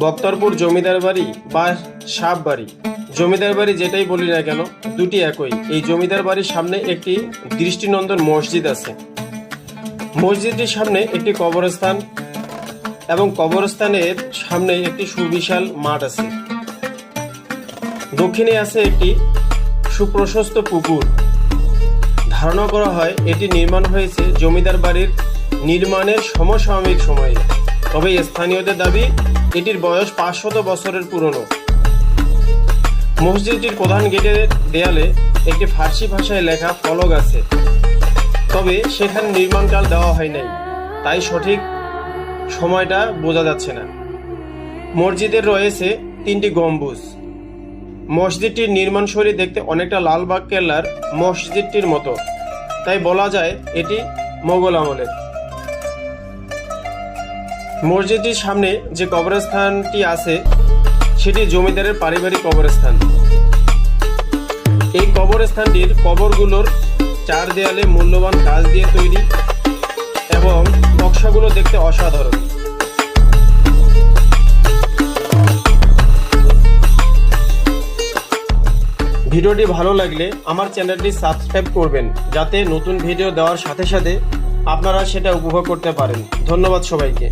জমিদার বাড়ি বা সাপ বাড়ি। জমিদার বাড়ি যেটাই বলি না কেন, দুটি একই। এই জমিদার বাড়ির সামনে একটি দৃষ্টিনন্দন মসজিদ আছে। মসজিদটির সামনে একটি কবরস্থান এবং কবরস্থানের সামনে একটি সুবিশাল মাঠ আছে। দক্ষিণে আছে একটি সুপ্রশস্ত পুকুর। ধারণা করা হয় এটি নির্মাণ হয়েছে জমিদার বাড়ির নির্মাণের সমসাময়িক সময়ে। তবে স্থানীয়দের দাবি এটির বয়স পাঁচশত বছরের পুরনো। মসজিদটির প্রধান গেটের দেয়ালে একটি ফার্সি ভাষায় লেখা ফলক আছে। তবে সেখানে নির্মাণকাল দেওয়া হয় নাই। তাই সঠিক সময়টা বোঝা যাচ্ছে না। মসজিদের রয়েছে তিনটি গম্বুজ। মসজিদটির নির্মাণ শৈলী দেখতে অনেকটা লালবাগ কেল্লার মসজিদটির মতো। তাই বলা যায় এটি মোগল আমলের। মসজিদটির সামনে যে কবরস্থানটি আছে, সেটি জমিদারের পারিবারিক কবরস্থান। এই কবরস্থানটির কবরগুলোর চার দেয়ালে মূল্যবান কাজ দিয়ে তৈরি এবং নকশাগুলো দেখতে অসাধারণ। ভিডিওটি ভালো লাগলে আমার চ্যানেলটি সাবস্ক্রাইব করবেন, যাতে নতুন ভিডিও দেওয়ার সাথে সাথে আপনারা সেটা উপভোগ করতে পারেন। ধন্যবাদ সবাইকে।